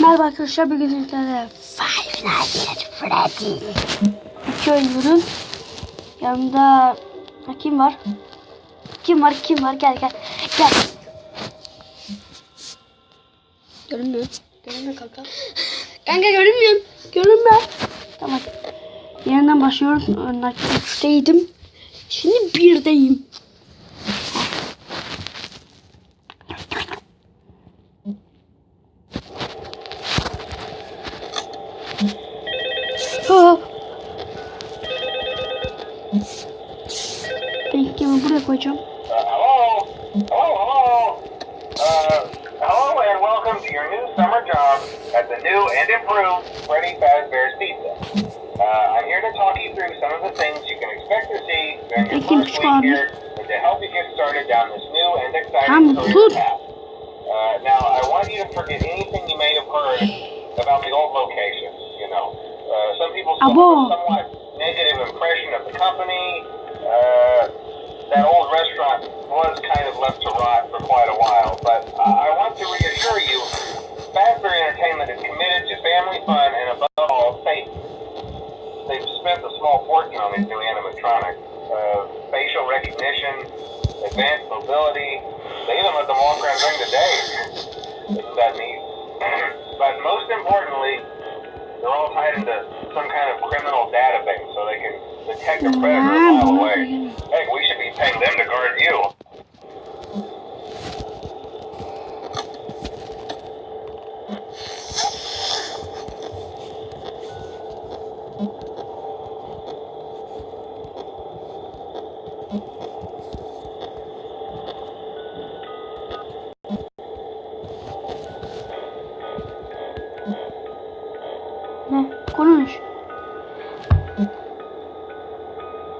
Merhaba arkadaşlar bugün sizlerle Five Nights at Freddy 2 oynuyoruz. Yanımda kim var? Kim var? Kim var? Gel gel. Gel. Görünmüyor. Görünmüyor kanka. Kanka görünmüyorum. Görünmüyor. Tamam. Yeniden başlıyoruz. Önden 3'teydim. Şimdi 1'deyim. Started down this new summer job at the new and exciting Tamam, path. Uh, now, I want you to forget anything you may have heard about the old location, you know. Uh, some people have a somewhat negative impression of the company. Uh, that old restaurant was kind of left to rot for quite a while, but I I want to reassure you, Fazbear Entertainment is committed to family fun and above all, safety. They've spent a small fortune on these new animatronics. Uh, facial recognition, advanced mobility, they even let them walk around during the day. Isn't that neat? but most importantly, they're all tied into some kind of criminal database so they can detect a predator a ah, mile away. Heck, we should be paying them to guard you. Konuş.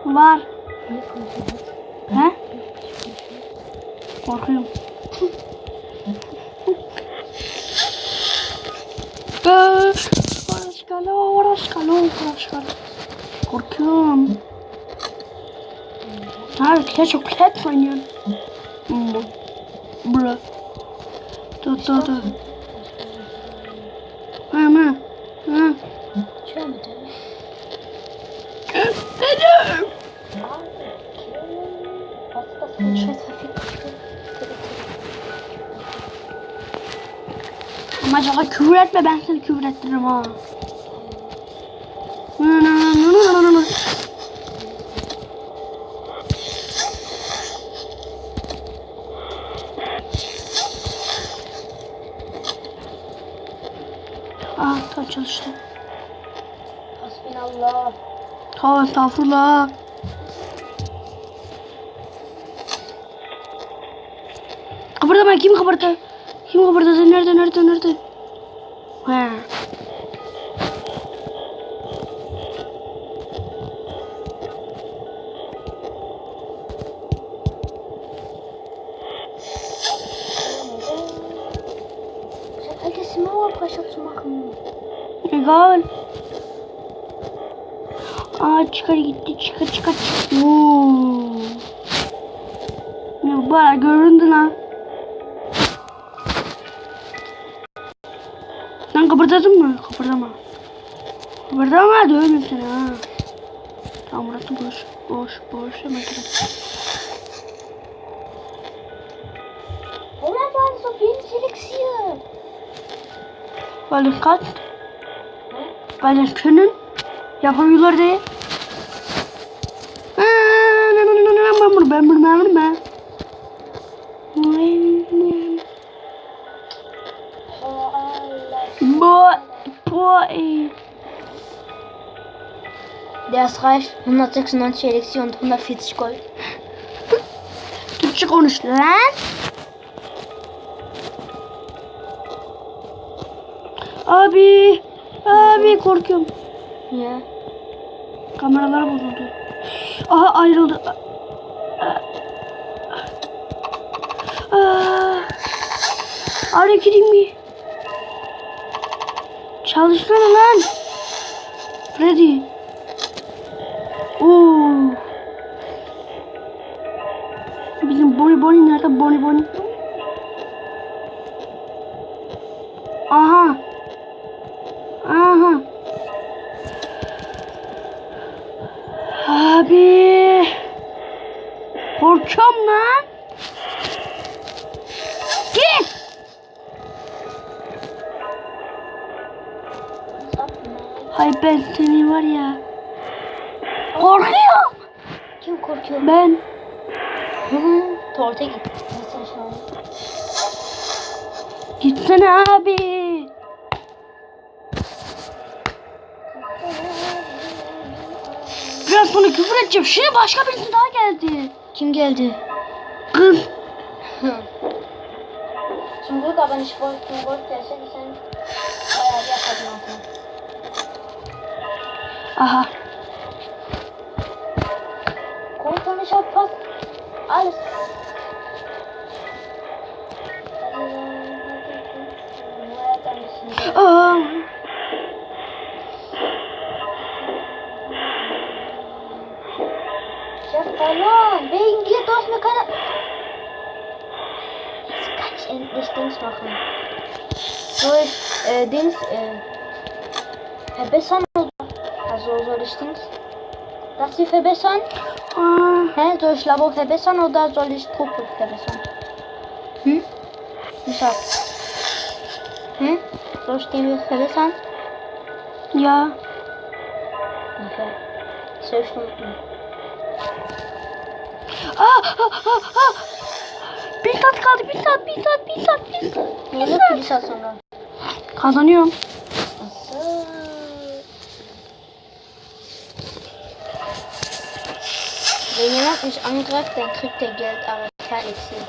Var. He? Korkuyorum. Oraskalo, oraskalo, oraskalo. Korkuyorum. Abi Clash of Clans oynuyorum. Hmm. Bro. Dur dur dur. Dedim. Ama acaba küfür etme ben seni küfür ettiririm ha. Ah tamam çalıştı. Tamam estağfurullah. Kıpırdama kim kıpırdı? Kim kıpırdadı? Nerede nerede nerede? Zu machen. Egal. Aa çıkar gitti çıkar çıkar. Oo. Ne bana göründü lan. Sen kıpırdadın mı? Kıpırdama. Kıpırdama dövmeyeyim seni ha. Tamam burası boş. Boş boş hemen war so wenig Elixier? Weil ich kannst. Weil ich können. Yapamıyorlar diye. Ben bunu ben bunu ben bunu ben. Boah, ey. Das reicht. 196 Elixier und 140 Gold. Türkçe konuş lan. Abi, abi korkuyorum. Ja. Kameralar bozuldu. Aha ayrıldı. Are you kidding me? Çalışsana lan. Freddy. Oo. Bizim Bonnie Bonnie nerede? Bonnie Bonnie. Abi. Korkuyorum lan. Git. Hay ben seni var ya. Korkuyorum. Kim korkuyor? Ben. Torta git. Gitsene abi. Sonra küfür edeceğim. Şimdi başka birisi daha geldi. Kim geldi? Kız. Şimdi burada ben iş boş boş gelse sen bayağı bir yapadın altına. Aha. Komutanı şapkas. Alles. Dings machen. Soll ich äh, Dings äh, verbessern oder? Also soll ich Dings... Das hier verbessern? Hä? Soll ich Labor verbessern oder soll ich Truppe verbessern? Hm? Ich hab. Hm? Soll ich den verbessern? Ya. Okay. Zwölf Stunden. Aa, aa, aa, aa. Bir saat kaldı. Bir saat, bir saat, bir saat, bir saat. Ne oldu bir saat sonra? Kazanıyorum. Wenn jemand mich angreift, dann kriegt er Geld, aber kein Exil.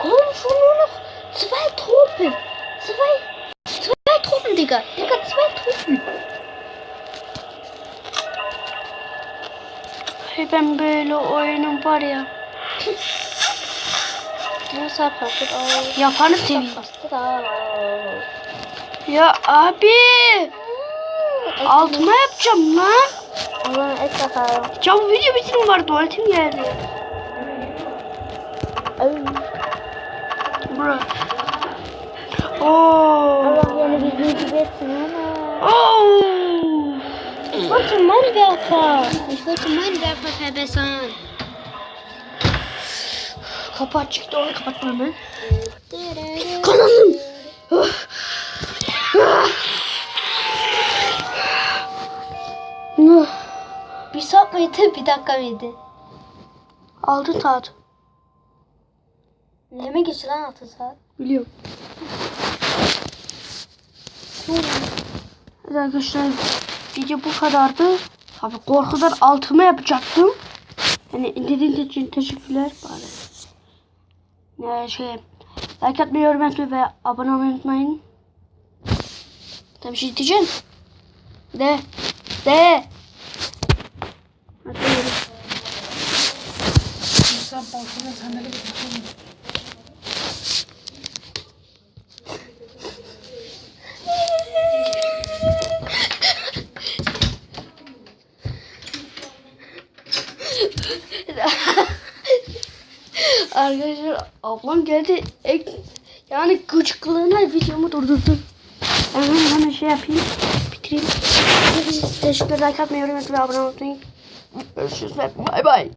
Komm, schon nur noch zwei Truppen. Zwei, Digga. Digga, zwei Truppen. Hey, ben böyle oyunum var ya. Passt auf. Yapanı seviyorum. Ya abi. Altıma yapacağım lan. Allah'ım et bakalım. Ya bu video bitirin var. Tuvaletim geldi. Bro. Oo. Ich wollte meinen Werfer. Ich wollte meinen Werfer verbessern. Kapat çıktı onu kapatma hemen. Kazandım. Bir saat mıydı? Bir dakika mıydı? Altı saat. Ne mi geçti lan 6 saat? Biliyorum. Evet arkadaşlar video bu kadardı. Abi korkudan altıma yapacaktım. Yani izlediğiniz için teşekkürler. Bari. Ya şey like atmayı, yorum yapmayı ve abone olmayı unutmayın. Tabii şey diyeceğim. De. De. Hadi yürü. Arkadaşlar ablam geldi. Yani gıcıklığına videomu durdurdum. Hemen hemen şey yapayım. Bitireyim. Teşekkürler. Like atmayı, yorum ve abone olmayı. Görüşürüz bay bay.